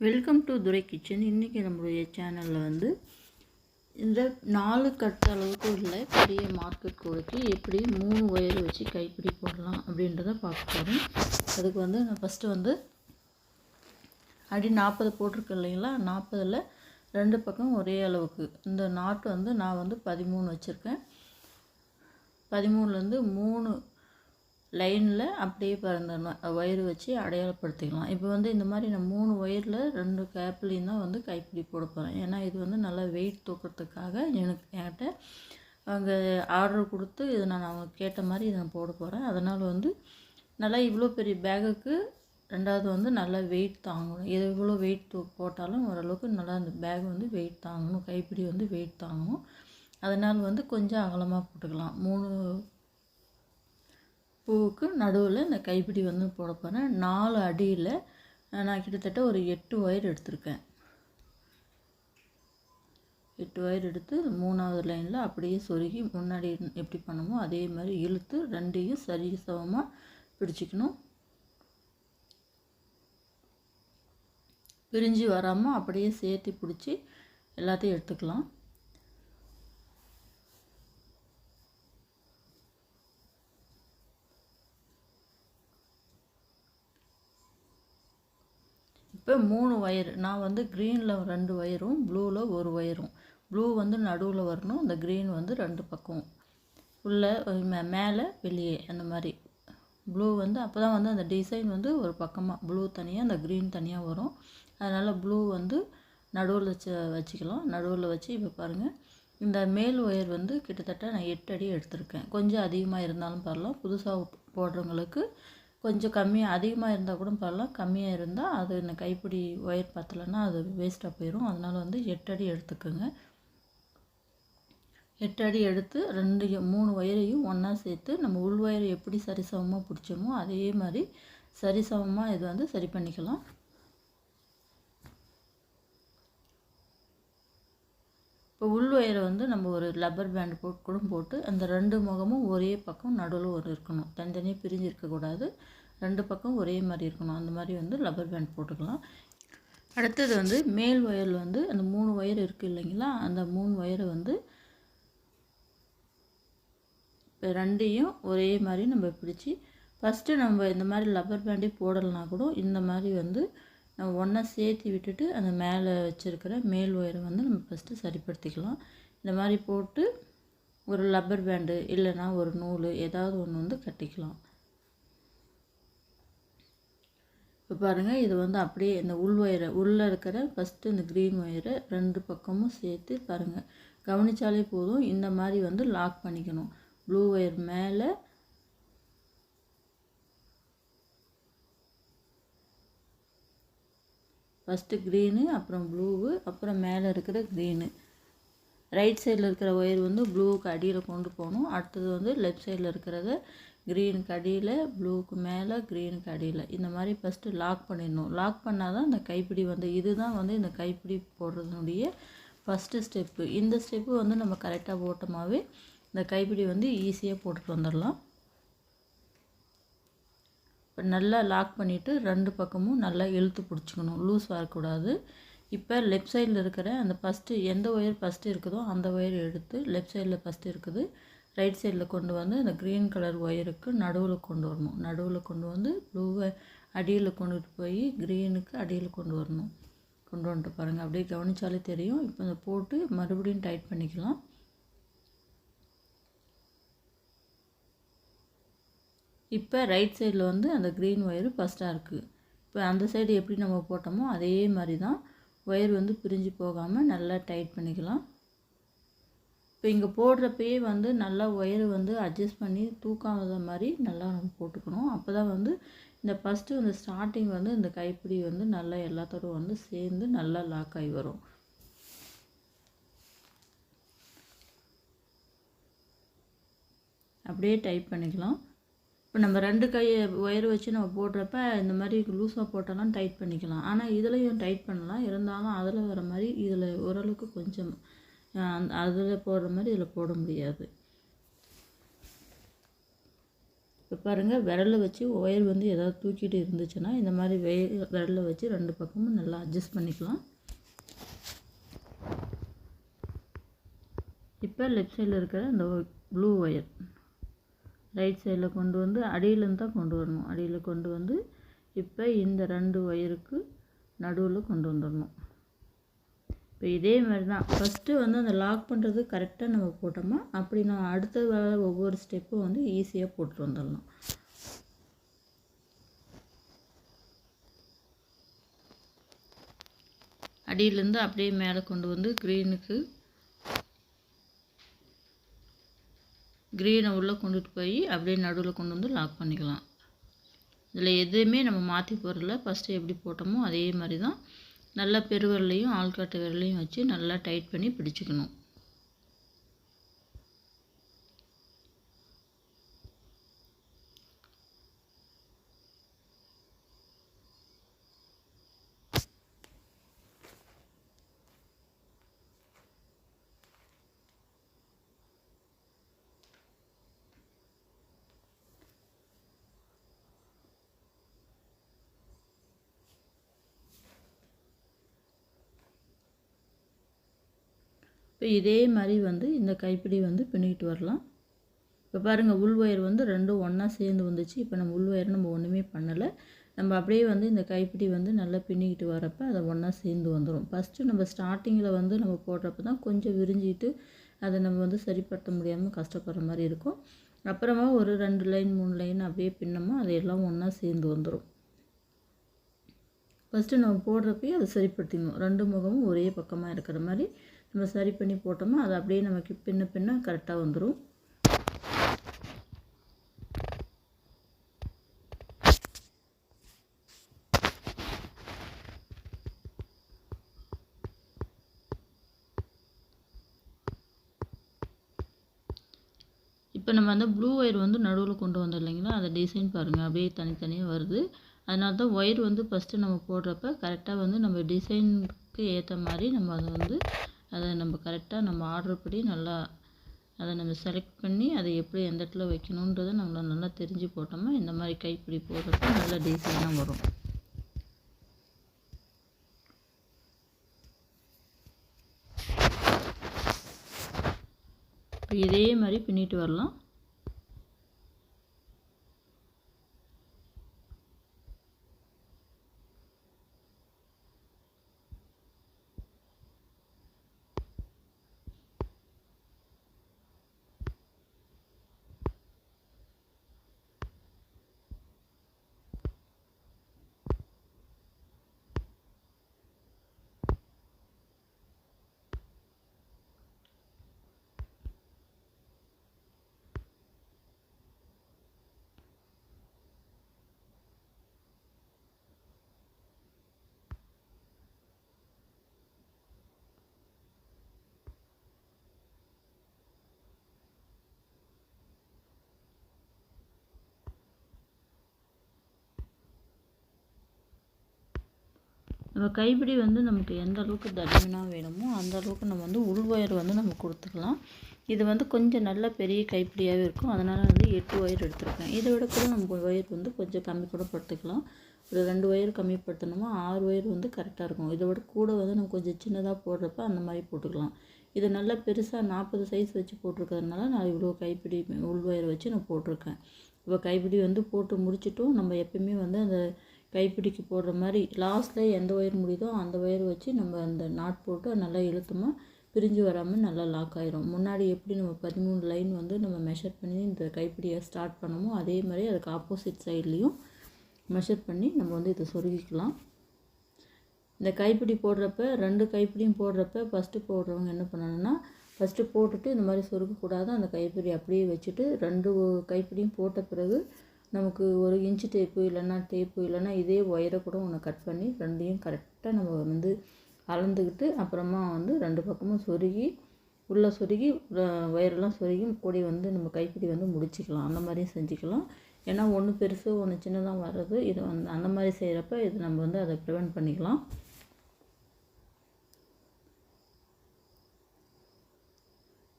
Welcome to Durai kitchen இன்றைக்கி நம்மளுடைய சேனலில் வந்து இந்த நாலு கட்ட அளவுக்கு உள்ள பெரிய மார்க்கெட் கோழிக்கு எப்படி மூணு ஒயர் வச்சு கைப்பிடி போடலாம் அப்படின்றத பார்க்க போகிறோம் அதுக்கு வந்து நான் ஃபஸ்ட்டு வந்து அடி நாற்பது போட்டிருக்கேன் இல்லைங்களா? நாற்பதில் ரெண்டு பக்கம் ஒரே அளவுக்கு. இந்த நாட்டு வந்து நான் வந்து பதிமூணு வச்சுருக்கேன். பதிமூணுலேருந்து மூணு லைனில் அப்படியே பிறந்த ஒயர் வச்சு அடையாளப்படுத்திக்கலாம். இப்போ வந்து இந்த மாதிரி நான் மூணு ஒயரில் ரெண்டு கேப்லேயும் தான் வந்து கைப்பிடி போட போகிறேன் ஏன்னா இது வந்து நல்லா வெயிட் தூக்கிறதுக்காக எனக்கு என்கிட்ட அவங்க ஆர்டர் கொடுத்து இதை நான் அவங்க கேட்ட மாதிரி இதை நான் போட போகிறேன் அதனால் வந்து நல்லா இவ்வளோ பெரிய பேகுக்கு ரெண்டாவது வந்து நல்லா வெயிட் தாங்கணும். எது இவ்வளோ வெயிட் போட்டாலும் ஓரளவுக்கு நல்லா அந்த பேக் வந்து வெயிட் தாங்கணும். கைப்பிடி வந்து வெயிட் தாங்கணும். அதனால் வந்து கொஞ்சம் அகலமாக போட்டுக்கலாம். மூணு பூவுக்கு நடுவில் இந்த கைப்பிடி வந்து போட போகிறேன் நாலு அடியில் நான் கிட்டத்தட்ட ஒரு எட்டு ஒயர் எடுத்திருக்கேன். எட்டு ஒயர் எடுத்து மூணாவது லைனில் அப்படியே சொருகி முன்னாடி எப்படி பண்ணுமோ அதே மாதிரி இழுத்து ரெண்டையும் சரி சமமாக பிடிச்சிக்கணும். பிரிஞ்சு வராமல் அப்படியே சேர்த்து பிடிச்சி எல்லாத்தையும் எடுத்துக்கலாம் இப்போ மூணு ஒயர் நான் வந்து க்ரீனில் ரெண்டு ஒயரும் ப்ளூவில் ஒரு ஒயரும் ப்ளூ வந்து நடுவில் வரணும் இந்த க்ரீன் வந்து ரெண்டு பக்கம் உள்ளே மே மேலே வெளியே அந்த மாதிரி. ப்ளூ வந்து அப்போ தான் வந்து அந்த டிசைன் வந்து ஒரு பக்கமாக ப்ளூ தனியாக அந்த க்ரீன் தனியாக வரும். அதனால் ப்ளூ வந்து நடுவில் வச்சு வச்சுக்கலாம். நடுவில் வச்சு இப்போ பாருங்கள் இந்த மேல் ஒயர் வந்து கிட்டத்தட்ட நான் எட்டு அடி எடுத்திருக்கேன். கொஞ்சம் அதிகமாக இருந்தாலும் பரலாம் புதுசாக போடுறவங்களுக்கு கொஞ்சம் கம்மியாக அதிகமாக இருந்தால் கூட பரவாயில்ல. கம்மியாக இருந்தால் அது இந்த கைப்பிடி ஒயர் பத்தலைன்னா அது வேஸ்ட்டாக போயிடும் அதனால் வந்து எட்டு அடி எடுத்துக்கோங்க. எட்டு அடி எடுத்து ரெண்டு மூணு ஒயரையும் ஒன்றா சேர்த்து நம்ம உள் ஒயரை எப்படி சரிசமமாக பிடிச்சோமோ அதே மாதிரி சரிசமமாக இது வந்து சரி பண்ணிக்கலாம். இப்போ உள் ஒயரை வந்து நம்ம ஒரு லப்பர் பேண்ட் போட்டு கூட போட்டு அந்த ரெண்டு முகமும் ஒரே பக்கம் நடுவில் ஒரு இருக்கணும். தனித்தனியாக பிரிஞ்சு இருக்கக்கூடாது. ரெண்டு பக்கம் ஒரே மாதிரி இருக்கணும். அந்த மாதிரி வந்து லப்பர் பேண்ட் போட்டுக்கலாம். அடுத்தது வந்து மேல் ஒயரில் வந்து அந்த மூணு ஒயர் இருக்குது இல்லைங்களா? அந்த மூணு ஒயரை வந்து இப்போ ரெண்டையும் ஒரே மாதிரி நம்ம பிடிச்சி ஃபஸ்ட்டு நம்ம இந்த மாதிரி லப்பர் பேண்டே போடலைனா கூட இந்த மாதிரி வந்து நம்ம ஒன்றா சேர்த்து விட்டுட்டு அந்த மேலே வச்சுருக்கிற மேல் ஒயரை வந்து நம்ம ஃபஸ்ட்டு சரிப்படுத்திக்கலாம். இந்த மாதிரி போட்டு ஒரு லப்பர் பேண்டு இல்லைன்னா ஒரு நூல் ஏதாவது ஒன்று வந்து கட்டிக்கலாம். இப்போ பாருங்கள் இது வந்து அப்படியே இந்த உள் ஒயரை உள்ளே இருக்கிற ஃபஸ்ட்டு இந்த க்ரீன் ஒயரை ரெண்டு பக்கமும் சேர்த்து பாருங்கள் கவனித்தாலே போதும் இந்த மாதிரி வந்து லாக் பண்ணிக்கணும். ப்ளூ ஒயர் மேலே ஃபஸ்ட்டு க்ரீனு அப்புறம் ப்ளூவு அப்புறம் மேலே இருக்கிற க்ரீனு ரைட் சைடில் இருக்கிற ஒயர் வந்து ப்ளூவுக்கு அடியில் கொண்டு போகணும். அடுத்தது வந்து லெஃப்ட் சைடில் இருக்கிறத க்ரீனுக்கு அடியில் ப்ளூவுக்கு மேலே க்ரீனுக்கு அடியில். இந்த மாதிரி ஃபஸ்ட்டு லாக் பண்ணிடணும். லாக் பண்ணால் தான் இந்த கைப்பிடி வந்து இதுதான் வந்து இந்த கைப்பிடி போடுறதுனுடைய ஃபஸ்ட்டு ஸ்டெப்பு இந்த ஸ்டெப்பு வந்து நம்ம கரெக்டாக போட்டோமாவே இந்த கைப்பிடி வந்து ஈஸியாக போட்டுட்டு வந்துடலாம். இப்போ நல்லா லாக் பண்ணிவிட்டு ரெண்டு பக்கமும் நல்லா இழுத்து பிடிச்சிக்கணும். லூஸ் வரக்கூடாது இப்போ லெஃப்ட் சைடில் இருக்கிற அந்த ஃபஸ்ட்டு எந்த ஒயர் ஃபஸ்ட்டு இருக்குதோ அந்த ஒயர் எடுத்து லெஃப்ட் சைடில் ஃபஸ்ட்டு இருக்குது. ரைட் சைடில் கொண்டு வந்து அந்த க்ரீன் கலர் ஒயருக்கு நடுவில் கொண்டு வரணும். நடுவில் கொண்டு வந்து ப்ளூவை அடியில் கொண்டுட்டு போய் க்ரீனுக்கு அடியில் கொண்டு வரணும். கொண்டு வந்துட்டு பாருங்கள் அப்படியே கவனித்தாலே தெரியும். இப்போ அதை போட்டு மறுபடியும் டைட் பண்ணிக்கலாம். இப்போ ரைட் சைடில் வந்து அந்த க்ரீன் ஒயரு ஃபஸ்ட்டாக இருக்குது இப்போ அந்த சைடு எப்படி நம்ம போட்டோமோ அதே மாதிரி தான் ஒயர் வந்து பிரிஞ்சு போகாமல் நல்லா டைட் பண்ணிக்கலாம். இப்போ இங்கே போடுறப்பயே வந்து நல்லா ஒயரு வந்து அட்ஜஸ்ட் பண்ணி தூக்காத மாதிரி நல்லா நம்ம போட்டுக்கணும். அப்போ தான் வந்து இந்த ஃபஸ்ட்டு இந்த ஸ்டார்டிங் வந்து இந்த கைப்பிடி வந்து நல்லா எல்லாத்தோடும் வந்து சேர்ந்து நல்லா லாக் ஆகி வரும். அப்படியே டைப் பண்ணிக்கலாம். இப்போ நம்ம ரெண்டு கையை ஒயர் வச்சு நம்ம போடுறப்ப இந்த மாதிரி லூஸாக போட்டாலும் டைட் பண்ணிக்கலாம். ஆனால் இதுலேயும் டைட் பண்ணலாம். இருந்தாலும் அதில் வர மாதிரி இதில் ஓரளவுக்கு கொஞ்சம் அதில் போடுற மாதிரி இதில் போட முடியாது. இப்போ பாருங்கள் விரலை வச்சு ஒயர் வந்து ஏதாவது தூக்கிட்டு இருந்துச்சுன்னா இந்த மாதிரி வெ விரலை வச்சு ரெண்டு பக்கமும் நல்லா அட்ஜஸ்ட் பண்ணிக்கலாம். இப்போ லெஃப்ட் சைடில் இருக்கிற அந்த ப்ளூ ஒயர் ரைட் சைடில் கொண்டு வந்து அடியிலேருந்து தான் கொண்டு வரணும். அடியில் கொண்டு வந்து இப்போ இந்த ரெண்டு ஒயருக்கு நடுவில் கொண்டு வந்துடணும் இப்போ இதே மாதிரி தான் ஃபஸ்ட்டு வந்து அந்த லாக் பண்ணுறது கரெக்டாக நம்ம போட்டோமா? அப்படி நம்ம அடுத்த வேலை ஒவ்வொரு ஸ்டெப்பும் வந்து ஈஸியாக போட்டு வந்துடலாம் அடியிலேருந்து அப்படியே மேலே கொண்டு வந்து க்ரீனுக்கு க்ரீனை உள்ளே கொண்டுட்டு போய் அப்படியே நடுவில் கொண்டு வந்து லாக் பண்ணிக்கலாம். இதில் எதுவுமே நம்ம மாற்றி போகிறதில்ல ஃபஸ்ட்டு எப்படி போட்டோமோ அதே மாதிரி தான். நல்லா பெருவிரலையும் ஆள்காட்டு விரலையும் வச்சு நல்லா டைட் பண்ணி பிடிச்சிக்கணும். இப்போ இதே மாதிரி வந்து இந்த கைப்பிடி வந்து பின்னிக்கிட்டு வரலாம். இப்போ பாருங்கள் உள் ஒயர் வந்து ரெண்டும் ஒன்றா சேர்ந்து வந்துச்சு. இப்போ நம்ம உள் ஒயர் நம்ம ஒன்றுமே பண்ணலை. நம்ம அப்படியே வந்து இந்த கைப்பிடி வந்து நல்லா பின்னிக்கிட்டு வரப்போ அதை ஒன்றா சேர்ந்து வந்துடும் ஃபஸ்ட்டு நம்ம ஸ்டார்டிங்கில் வந்து நம்ம போடுறப்ப தான் கொஞ்சம் விரிஞ்சிட்டு அதை நம்ம வந்து சரிப்படுத்த முடியாமல் கஷ்டப்படுற மாதிரி இருக்கும். அப்புறமா ஒரு ரெண்டு லைன் மூணு லைன் அப்படியே பின்னமோ அதையெல்லாம் எல்லாம் ஒன்றா சேர்ந்து வந்துடும் ஃபஸ்ட்டு நம்ம போடுறப்பயே அதை சரிப்படுத்திக்கணும் ரெண்டு முகமும் ஒரே பக்கமாக இருக்கிற மாதிரி நம்ம சரி பண்ணி போட்டோம்னா அது அப்படியே நமக்கு பின்ன பின்ன கரெக்டாக வந்துடும் இப்போ நம்ம அந்த ப்ளூ ஒயர் வந்து நடுவில் கொண்டு வந்தோம் இல்லைங்களா அதை டிசைன் பாருங்கள் அப்படியே தனித்தனியாக வருது. அதனால தான் ஒயர் வந்து ஃபஸ்ட்டு நம்ம போடுறப்ப கரெக்டாக வந்து நம்ம டிசைனுக்கு ஏற்ற மாதிரி நம்ம அதை வந்து அதை நம்ம கரெக்டாக நம்ம ஆர்டர் படி நல்லா அதை நம்ம செலக்ட் பண்ணி அதை எப்படி எந்த இடத்துல வைக்கணுன்றதை நம்மள நல்லா தெரிஞ்சு போட்டோம்னா இந்த மாதிரி கைப்பிடி போடுறப்ப நல்ல டிசைனாக வரும். இப்போ இதே மாதிரி பின்னிட்டு வரலாம். நம்ம கைப்பிடி வந்து நமக்கு எந்த அளவுக்கு தடிமனாக வேணுமோ அந்த அளவுக்கு நம்ம வந்து உள் ஒயர் வந்து நம்ம கொடுத்துக்கலாம். இது வந்து கொஞ்சம் நல்ல பெரிய கைப்பிடியாகவே இருக்கும். அதனால் வந்து எட்டு ஒயர் எடுத்துருக்கேன். இதை விட கூட நம்ம ஒயர் வந்து கொஞ்சம் கம்மி கூட படுத்துக்கலாம். ஒரு ரெண்டு ஒயர் கம்மிப்படுத்தணுமா ஆறு ஒயர் வந்து கரெக்டாக இருக்கும். இதை விட கூட வந்து நம்ம கொஞ்சம் சின்னதாக போடுறப்ப அந்த மாதிரி போட்டுக்கலாம். இது நல்லா பெருசாக நாற்பது சைஸ் வச்சு போட்டிருக்கிறதுனால நான் இவ்வளோ கைப்பிடி உள் ஒயர் வச்சு நான் போட்டிருக்கேன். இப்போ கைப்பிடி வந்து போட்டு முடிச்சிட்டும். நம்ம எப்பயுமே வந்து அந்த கைப்பிடிக்கு போடுற மாதிரி லாஸ்ட்டில் எந்த ஒயர் முடியுதோ அந்த ஒயர் வச்சு நம்ம அந்த நாட் போட்டு நல்லா இழுத்தமாக பிரிஞ்சு வராமல் நல்லா லாக் ஆயிரும். முன்னாடி எப்படி நம்ம பதிமூணு லைன் வந்து நம்ம மெஷர் பண்ணி இந்த கைப்பிடியை ஸ்டார்ட் பண்ணமோ அதே மாதிரி அதுக்கு ஆப்போசிட் சைட்லேயும் மெஷர் பண்ணி நம்ம வந்து இதை சொருகிக்கலாம். இந்த கைப்பிடி போடுறப்ப ரெண்டு கைப்பிடியும் போடுறப்ப ஃபஸ்ட்டு போடுறவங்க என்ன பண்ணணும்னா ஃபஸ்ட்டு போட்டுட்டு இந்த மாதிரி சொருகக்கூடாது. அந்த கைப்பிடி அப்படியே வச்சுட்டு ரெண்டு கைப்பிடியும் போட்ட பிறகு நமக்கு ஒரு இன்ச்சு டேப்பு இல்லைன்னா டேப்பு இல்லைன்னா இதே ஒயரை கூட ஒன்று கட் பண்ணி ரெண்டையும் கரெக்டாக நம்ம வந்து அளந்துக்கிட்டு அப்புறமா வந்து ரெண்டு பக்கமும் சொருகி உள்ளே சொருகி ஒயரெல்லாம் சொருகி கூடி வந்து நம்ம கைப்பிடி வந்து முடிச்சிக்கலாம். அந்த மாதிரியும் செஞ்சுக்கலாம். ஏன்னா ஒன்று பெருசு ஒன்று சின்னதாக வர்றது இது வந்து அந்த மாதிரி செய்கிறப்ப இது நம்ம வந்து அதை ப்ரிவெண்ட் பண்ணிக்கலாம்.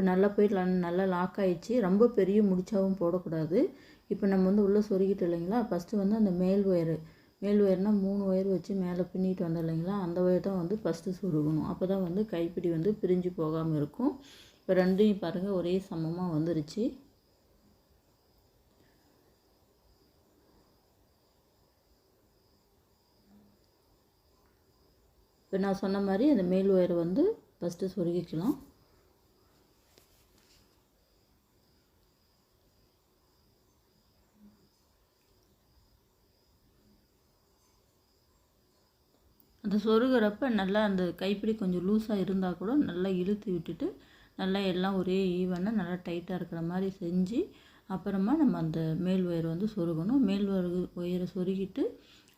இப்போ நல்லா போய் நல்லா லாக் ஆகிடுச்சு ரொம்ப பெரிய முடிச்சாவும் போடக்கூடாது. இப்போ நம்ம வந்து உள்ளே சொருகிட்டு இல்லைங்களா? ஃபஸ்ட்டு வந்து அந்த மேல் ஒயரு மேல் ஒயர்னால் மூணு ஒயர் வச்சு மேலே பின்னிட்டு வந்தோம் இல்லைங்களா? அந்த ஒயர் தான் வந்து ஃபஸ்ட்டு சொருகணும். அப்போ தான் வந்து கைப்பிடி வந்து பிரிஞ்சு போகாமல் இருக்கும். இப்போ ரெண்டையும் பாருங்கள் ஒரே சமமாக வந்துருச்சு. இப்போ நான் சொன்ன மாதிரி அந்த மேல் ஒயரை வந்து ஃபஸ்ட்டு சொருகிக்கலாம். அந்த சொருகிறப்ப நல்லா அந்த கைப்பிடி கொஞ்சம் லூஸாக இருந்தால் கூட நல்லா இழுத்து விட்டுட்டு நல்லா எல்லாம் ஒரே ஈவனாக நல்லா டைட்டாக இருக்கிற மாதிரி செஞ்சு அப்புறமா நம்ம அந்த மேல் ஒயர் வந்து சொருகணும். மேல் ஒயரை சொருகிட்டு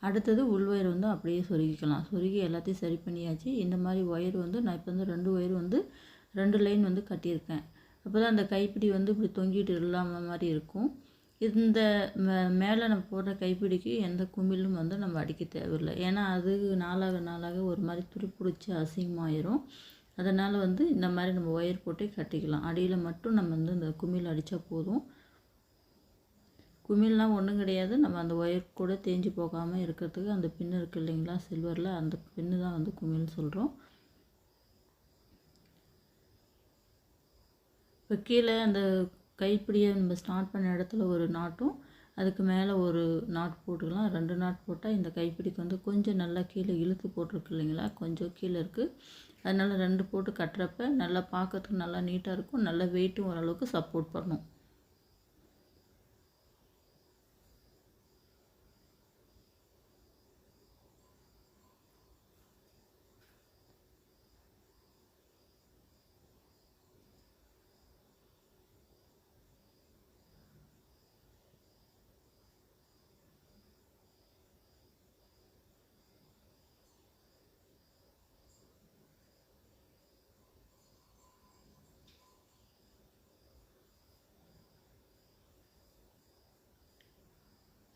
அடுத்தது உள் ஒயர் வந்து அப்படியே சொருகிக்கலாம். சொருகி எல்லாத்தையும் சரி பண்ணியாச்சு. இந்த மாதிரி ஒயர் வந்து நான் இப்போ வந்து ரெண்டு ஒயர் வந்து ரெண்டு லைன் வந்து கட்டியிருக்கேன். அப்போ தான் அந்த கைப்பிடி வந்து இப்படி தொங்கிட்டு இல்லாமல் மாதிரி இருக்கும். இந்த மே மேலே நம்ம போடுற கைப்பிடிக்கு எந்த குமிழும் வந்து நம்ம அடிக்க தேவையில்லை. ஏன்னா அது நாளாக நாளாக ஒரு மாதிரி துருப்பிடிச்சி அசிங்கமாயிரும். அதனால் வந்து இந்த மாதிரி நம்ம ஒயர் போட்டே கட்டிக்கலாம். அடியில் மட்டும் நம்ம வந்து இந்த குமிழ் அடித்தா போதும். குமிழ்லாம் ஒன்றும் கிடையாது. நம்ம அந்த ஒயர் கூட தேஞ்சு போகாமல் இருக்கிறதுக்கு அந்த பின்னு இருக்குது இல்லைங்களா? சில்வரில் அந்த பின்னு தான் வந்து குமிழ்னு சொல்கிறோம் இப்போ கீழே அந்த கைப்பிடியை நம்ம ஸ்டார்ட் பண்ண இடத்துல ஒரு நாட்டும் அதுக்கு மேலே ஒரு நாட் போட்டுக்கலாம். ரெண்டு நாட் போட்டால் இந்த கைப்பிடிக்கு வந்து கொஞ்சம் நல்லா கீழே இழுத்து போட்டிருக்கு இல்லைங்களா? கொஞ்சம் கீழே இருக்குது அதனால் ரெண்டு போட்டு கட்டுறப்ப நல்லா பார்க்கறதுக்கு நல்லா நீட்டாக இருக்கும். நல்லா வெயிட்டும் ஓரளவுக்கு சப்போர்ட் பண்ணும்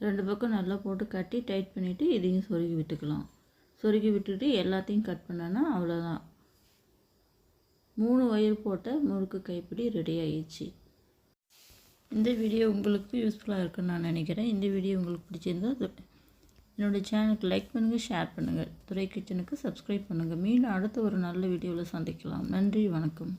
ரெண்டு பக்கம் நல்லா போட்டு கட்டி டைட் பண்ணிவிட்டு இதையும் சொருகி விட்டுக்கலாம். சொருகி விட்டுட்டு எல்லாத்தையும் கட் பண்ணனா அவ்வளோதான் மூணு ஒயர் போட்ட முறுக்கு கைப்பிடி ரெடி ஆயிடுச்சு. இந்த வீடியோ உங்களுக்கு யூஸ்ஃபுல்லாக இருக்குன்னு நான் நினைக்கிறேன். இந்த வீடியோ உங்களுக்கு பிடிச்சிருந்தா என்னோடய சேனலுக்கு லைக் பண்ணுங்கள் ஷேர் பண்ணுங்கள் துறை கிச்சனுக்கு சப்ஸ்கிரைப் பண்ணுங்கள் மீண்டும் அடுத்த ஒரு நல்ல வீடியோவில் சந்திக்கலாம். நன்றி வணக்கம்.